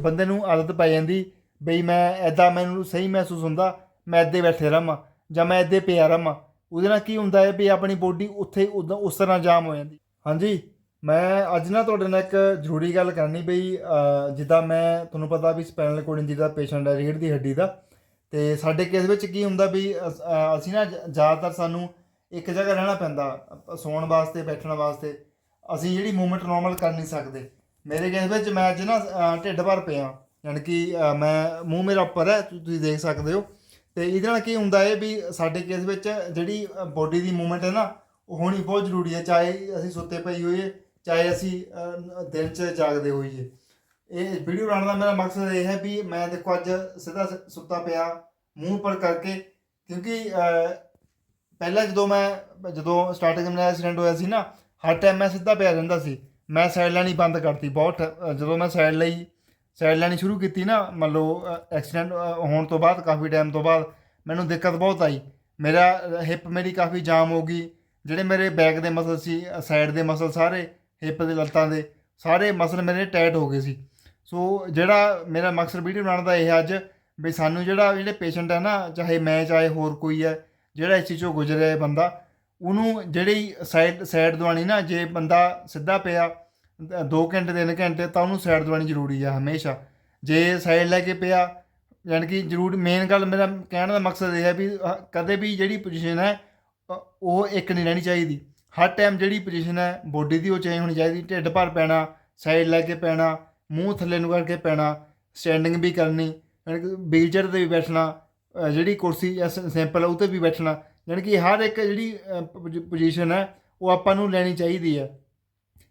ਬੰਦੇ ਨੂੰ ਆਦਤ ਪੈ ਜਾਂਦੀ ਬਈ ਮੈਂ ਐਦਾਂ ਮੈਨੂੰ ਸਹੀ ਮਹਿਸੂਸ ਹੁੰਦਾ, ਮੈਂ ਇੱਦੇ ਬੈਠੇ ਰਹਾਂ, ਜਾਂ ਮੈਂ ਇੱਦੇ ਪਿਆ ਰਹਾਂ। ਉਹਦੇ ਨਾਲ ਕੀ ਹੁੰਦਾ ਹੈ ਵੀ ਆਪਣੀ ਬੋਡੀ ਉੱਥੇ ਉਦਾਂ ਉਸ ਤਰ੍ਹਾਂ ਜਾਮ ਹੋ ਜਾਂਦੀ। ਹਾਂਜੀ, ਮੈਂ ਅੱਜ ਨਾ ਤੁਹਾਡੇ ਨਾਲ ਇੱਕ ਜ਼ਰੂਰੀ ਗੱਲ ਕਰਨੀ ਬਈ ਜਿੱਦਾਂ ਮੈਂ ਤੁਹਾਨੂੰ ਪਤਾ ਵੀ ਸਪਾਈਨਲ ਕੋਡ ਇੰਜਰੀ ਦਾ ਪੇਸ਼ੈਂਟ ਹੈ ਰੀੜ੍ਹ ਦੀ ਹੱਡੀ ਦਾ। ਤੇ ਸਾਡੇ ਕੇਸ ਵਿੱਚ ਕੀ ਹੁੰਦਾ ਵੀ ਅਸੀਂ ਨਾ ਜ਼ਿਆਦਾਤਰ ਸਾਨੂੰ ਇੱਕ ਜਗ੍ਹਾ ਰਹਿਣਾ ਪੈਂਦਾ, ਸੌਣ ਵਾਸਤੇ, ਬੈਠਣ ਵਾਸਤੇ। ਅਸੀਂ ਜਿਹੜੀ ਮੂਵਮੈਂਟ ਨਾਰਮਲ ਕਰ ਨਹੀਂ ਸਕਦੇ। ਮੇਰੇ ਕੇਸ ਵਿੱਚ ਮੈਂ ਅੱਜ ਨਾ ਅ, ਢਿੱਡ ਭਰ ਪਿਆ ਯਾਨੀ ਕਿ ਅ, ਮੈਂ ਮੂੰਹ ਮੇਰਾ ਉੱਪਰ ਹੈ ਤੁ- ਤੁਸੀਂ ਦੇਖ ਸਕਦੇ ਹੋ। ਤੇ ਇਹਦੇ ਨਾਲ ਕੀ ਹੁੰਦਾ ਹੈ ਵੀ ਸਾਡੇ ਕੇਸ ਵਿੱਚ ਜਿਹੜੀ ਬੋਡੀ ਦੀ ਮੂਵਮੈਂਟ ਹੈ ਨਾ ਉਹ ਹੋਣੀ ਬਹੁਤ ਜ਼ਰੂਰੀ ਹੈ ਚਾਹੇ ਅਸੀਂ ਸੁੱਤੇ ਪਈ ਹੋਈਏ ਚਾਹੇ ਅਸੀਂ ਅ, ਦਿਨ 'ਚ ਜਾਗਦੇ ਹੋਈਏ। ਇਹ ਵੀਡੀਓ ਬਣਾਉਣ ਦਾ ਮੇਰਾ ਮਕਸਦ ਇਹ ਹੈ ਵੀ ਮੈਂ ਦੇਖੋ ਅੱਜ ਸਿੱਧਾ ਸ- ਸੁੱਤਾ ਪਿਆ ਮੂੰਹ ਪਰ ਕਰਕੇ ਕਿਉਂਕਿ ਅ, ਪਹਿਲਾਂ ਜਦੋਂ ਮੈਂ ਜਦੋਂ ਸਟਾਰਟਿੰਗ ਮੇਰਾ ਐਕਸੀਡੈਂਟ ਹੋਇਆ ਸੀ ਨਾ ਹਰ ਟਾਈਮ ਮੈਂ ਸਿੱਧਾ ਪਿਆ ਰਹਿੰਦਾ ਸੀ। ਮੈਂ ਸਾਈਡ ਲੈਣੀ ਬੰਦ ਕਰਤੀ ਬਹੁਤ ਜਦੋਂ ਮੈਂ ਸਾਈਡ ਲਈ ਸਾਈਡ ਲੈਣੀ ਸ਼ੁਰੂ ਕੀਤੀ ਨਾ, ਮੰਨ ਲਓ ਐਕਸੀਡੈਂਟ ਹੋਣ ਤੋਂ ਬਾਅਦ, ਕਾਫੀ ਟਾਈਮ ਤੋਂ ਬਾਅਦ, ਮੈਨੂੰ ਦਿੱਕਤ ਬਹੁਤ ਆਈ। ਮੇਰਾ ਹਿੱਪ ਮੇਰੀ ਕਾਫੀ ਜਾਮ ਹੋ ਗਈ, ਜਿਹੜੇ ਮੇਰੇ ਬੈਕ ਦੇ ਮਸਲ ਸੀ ਸਾਈਡ ਦੇ ਮਸਲ ਸਾਰੇ ਹਿੱਪ ਦੇ ਲੱਤਾਂ ਦੇ, ਸਾਰੇ ਮਸਲ ਮੇਰੇ ਟਾਈਟ ਹੋ ਗਏ ਸੀ। ਸੋ ਜਿਹੜਾ ਮੇਰਾ ਮਕਸਦ ਵੀਡੀਓ ਬਣਾਉਣ ਦਾ ਇਹ ਹੈ ਅੱਜ, ਵੀ ਸਾਨੂੰ ਜਿਹੜਾ ਜਿਹੜੇ ਪੇਸ਼ੈਂਟ ਹੈ ਨਾ, ਚਾਹੇ ਮੈਂ, ਚਾਹੇ ਹੋਰ ਕੋਈ ਹੈ, ਜਿਹੜਾ ਇਸ ਚੀਜ਼ ਚੋਂ ਗੁਜ਼ਰਿਆ ਬੰਦਾ ਉਹਨੂੰ ਜਿਹੜੀ ਸਾਈਡ ਸਾਈਡ ਦਵਾਣੀ ਨਾ, ਜੇ ਬੰਦਾ ਸਿੱਧਾ ਪਿਆ 2 ਘੰਟੇ 3 ਘੰਟੇ, ਤਾਂ ਉਹਨੂੰ ਸਾਈਡ ਦਵਾਣੀ ਜ਼ਰੂਰੀ ਹੈ ਹਮੇਸ਼ਾ। ਜੇ ਸਾਈਡ ਲੈ ਕੇ ਪਿਆ, ਯਾਨੀ ਕਿ ਜ਼ਰੂਰ ਮੇਨ ਗੱਲ ਮੇਰਾ ਕਹਿਣ ਦਾ ਮਕਸਦ ਇਹ ਹੈ ਵੀ ਕਦੇ ਵੀ ਜਿਹੜੀ ਪੋਜੀਸ਼ਨ ਹੈ ਉਹ ਇੱਕ ਨਹੀਂ ਰਹਿਣੀ ਚਾਹੀਦੀ। ਹਰ ਟਾਈਮ ਜਿਹੜੀ ਪੋਜੀਸ਼ਨ ਹੈ ਬੋਡੀ ਦੀ ਉਹ ਚੇਂਜ ਹੋਣੀ ਚਾਹੀਦੀ। ਢਿੱਡ ਭਰ ਪੈਣਾ ਸਾਈਡ ਲੈ ਕੇ ਪੈਣਾ, ਮੂੰਹ ਥੱਲੇ ਨੂੰ ਕਰਕੇ ਪੈਣਾ ਸਟੈਂਡਿੰਗ ਵੀ ਕਰਨੀ, ਯਾਨੀ ਕਿ ਵੀਲਚੇਅਰ ਤੇ ਵੀ ਬੈਠਣਾ ਜਿਹੜੀ ਕੁਰਸੀ ਜਾਂ ਸਿੰਪਲ ਉਹ ਤੇ ਵੀ ਬੈਠਣਾ। ਯਾਨੀ ਕਿ ਹਰ ਇੱਕ ਜਿਹੜੀ ਪੋਜੀਸ਼ਨ ਹੈ, ਉਹ ਆਪਾਂ ਨੂੰ ਲੈਣੀ ਚਾਹੀਦੀ ਹੈ।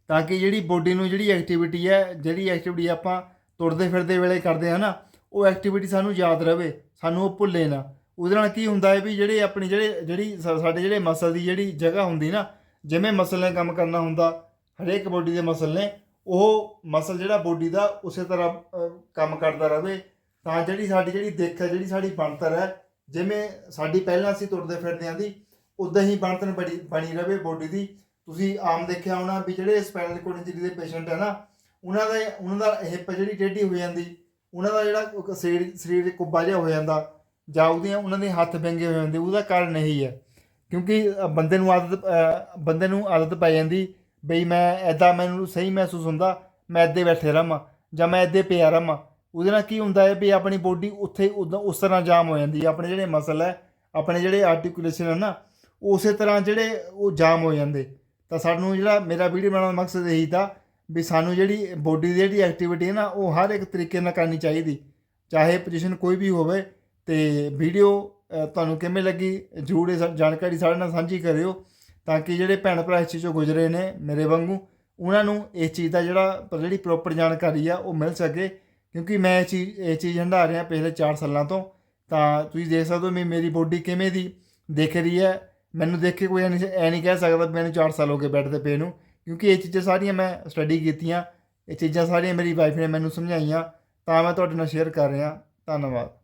ਤਾਂ ਕਿ ਜਿਹੜੀ ਬੋਡੀ ਨੂੰ ਜਿਹੜੀ ਐਕਟੀਵਿਟੀ ਹੈ, ਜਿਹੜੀ ਐਕਟੀਵਿਟੀ ਆਪਾਂ ਤੁਰਦੇ ਫਿਰਦੇ ਵੇਲੇ ਕਰਦੇ ਹਾਂ ਨਾ, ਉਹ ਐਕਟੀਵਿਟੀ ਸਾਨੂੰ ਯਾਦ ਰਵੇ, ਸਾਨੂੰ ਉਹ ਭੁੱਲੇ ਨਾ। ਉਹਦੇ ਨਾਲ ਕੀ ਹੁੰਦਾ ਹੈ ਵੀ ਜਿਹੜੇ ਆਪਣੀ ਜਿਹੜੇ, ਜਿਹੜੀ ਸਾਡੇ ਜਿਹੜੇ ਮਸਲ ਦੀ ਜਿਹੜੀ ਜਗ੍ਹਾ ਹੁੰਦੀ ਨਾ, ਜਿਵੇਂ ਮਸਲ ਨੇ ਕੰਮ ਕਰਨਾ ਹੁੰਦਾ, ਹਰੇਕ ਬੋਡੀ ਦੇ ਮਸਲ ਨੇ, ਉਹ ਮਸਲ ਜਿਹੜਾ ਬੋਡੀ ਦਾ ਉਸੇ ਤਰ੍ਹਾਂ ਕੰਮ ਕਰਦਾ ਰਹੇ ਤਾਂ ਜਿਹੜੀ ਸਾਡੀ ਜਿਹੜੀ ਦਿੱਖ ਹੈ, ਜਿਹੜੀ ਸਾਡੀ ਬਣਤਰ ਹੈ ਜਿਵੇਂ ਸਾਡੀ ਪਹਿਲਾਂ ਅਸੀਂ ਤੁਰਦੇ ਫਿਰਦੇ ਆਂ ਦੀ ਉਦਾਂ ਹੀ ਬਣਤਰ ਬੜੀ, ਬਣੀ ਰਵੇ ਬੋਡੀ ਦੀ। ਤੁਸੀਂ ਆਮ ਦੇਖਿਆ ਹੋਣਾ ਵੀ ਜਿਹੜੇ ਸਪਾਈਨਲ ਕੋਡ ਇੰਜਰੀ ਦੇ ਪੇਸ਼ੈਂਟ ਹੈ ਨਾ, ਉਹਨਾਂ ਦਾ ਉਹਨਾਂ ਦਾ ਹਿੱਪ ਜਿਹੜੀ ਟੇਢੀ ਹੋ ਜਾਂਦੀ, ਉਹਨਾਂ ਦਾ ਜਿਹੜਾ ਸਰੀਰ ਸਰੀਰ ਕੁੱਬਾ ਜਿਹਾ ਹੋ ਜਾਂਦਾ, ਜਾਂ ਉਹਦੀਆਂ, ਉਹਨਾਂ ਦੇ ਹੱਥ ਵਿੰਗੇ ਹੋ ਜਾਂਦੇ, ਉਹਦਾ ਕਾਰਨ ਇਹੀ ਹੈ ਕਿਉਂਕਿ ਬੰਦੇ ਨੂੰ ਆਦਤ ਬੰਦੇ ਨੂੰ ਆਦਤ ਪੈ ਜਾਂਦੀ ਬਈ ਮੈਂ ਐਦਾਂ ਮੈਨੂੰ ਸਹੀ ਮਹਿਸੂਸ ਹੁੰਦਾ, ਮੈਂ ਇੱਦੇ ਬੈਠੇ ਰਹਾਂ, ਜਾਂ ਮੈਂ ਇੱਦੇ ਪਿਆ ਰਹਾਂ। ਉਹਦੇ ਨਾਲ ਕੀ ਹੁੰਦਾ ਹੈ ਵੀ ਆਪਣੀ ਬੋਡੀ ਉੱਥੇ ਉਦਾਂ ਉਸ ਤਰ੍ਹਾਂ ਜਾਮ ਹੋ ਜਾਂਦੀ ਹੈ। ਆਪਣੇ ਜਿਹੜੇ ਮਸਲ ਹੈ, ਆਪਣੇ ਜਿਹੜੇ ਆਰਟੀਕੂਲੇਸ਼ਨ ਹੈ ਨਾ, ਉਸੇ ਤਰ੍ਹਾਂ ਜਿਹੜੇ ਉਹ ਜਾਮ ਹੋ ਜਾਂਦੇ। ਤਾਂ ਸਾਨੂੰ ਜਿਹੜਾ ਮੇਰਾ ਵੀਡੀਓ ਬਣਾਉਣ ਦਾ ਮਕਸਦ ਇਹੀ ਤਾਂ ਵੀ ਸਾਨੂੰ ਜਿਹੜੀ ਬੋਡੀ ਦੀ ਜਿਹੜੀ ਐਕਟੀਵਿਟੀ ਹੈ ਨਾ, ਉਹ ਹਰ ਇੱਕ ਤਰੀਕੇ ਨਾਲ ਕਰਨੀ ਚਾਹੀਦੀ। ਚਾਹੇ ਪੋਜੀਸ਼ਨ ਕੋਈ ਵੀ ਹੋਵੇ, ਤੇ ਵੀਡੀਓ ਤੁਹਾਨੂੰ ਕਿਵੇਂ ਲੱਗੀ, ਜ਼ਰੂਰ ਇਹ ਸਾ- ਜਾਣਕਾਰੀ ਸਾਡੇ ਨਾਲ ਸਾਂਝੀ ਕਰਿਓ, ਤਾਂ ਕਿ ਜਿਹੜੇ ਭੈਣ ਭਰਾ ਇਸ ਚੀਜ਼ ਚੋਂ ਗੁਜ਼ਰੇ ਨੇ ਮੇਰੇ ਵਾਂਗੂ, ਉਹਨਾਂ ਨੂੰ ਇਸ ਚੀਜ਼ ਦਾ ਜਿਹੜਾ, ਜਿਹੜੀ ਪ੍ਰੋਪਰ ਜਾਣਕਾਰੀ ਆ, ਉਹ ਮਿਲ ਸਕੇ। ਕਿਉਂਕਿ ਮੈਂ ਇਹ ਚੀਜ਼ ਇਹ ਚੀਜ਼ ਹੰਢਾ ਰਿਹਾ ਪਿਛਲੇ 4 ਸਾਲਾਂ ਤੋਂ। ਤਾਂ ਤੁਸੀਂ ਦੇਖ ਸਕਦੇ ਹੋ ਵੀ ਮੇਰੀ ਬੋਡੀ ਕਿਵੇਂ ਦੀ ਦੇਖ ਰਹੀ ਹੈ। ਮੈਨੂੰ ਦੇਖ ਕੇ ਕੋਈ ਐ ਨਹੀਂ ਨਹੀਂ ਕਹਿ ਸਕਦਾ ਮੈਨੂੰ 4 ਸਾਲ ਹੋ ਗਏ ਬੈੱਡ ਤੇ ਪਏ ਨੂੰ। ਕਿਉਂਕਿ ਇਹ ਚੀਜ਼ਾਂ ਸਾਰੀਆਂ ਮੈਂ ਸਟੱਡੀ ਕੀਤੀਆਂ। ਇਹ ਚੀਜ਼ਾਂ ਸਾਰੀਆਂ ਮੇਰੀ ਵਾਈਫ ਨੇ ਮੈਨੂੰ ਸਮਝਾਈਆਂ। ਤਾਂ ਮੈਂ ਤੁਹਾਡੇ ਨਾਲ ਸ਼ੇਅਰ ਕਰ ਰਿਹਾ। ਧੰਨਵਾਦ।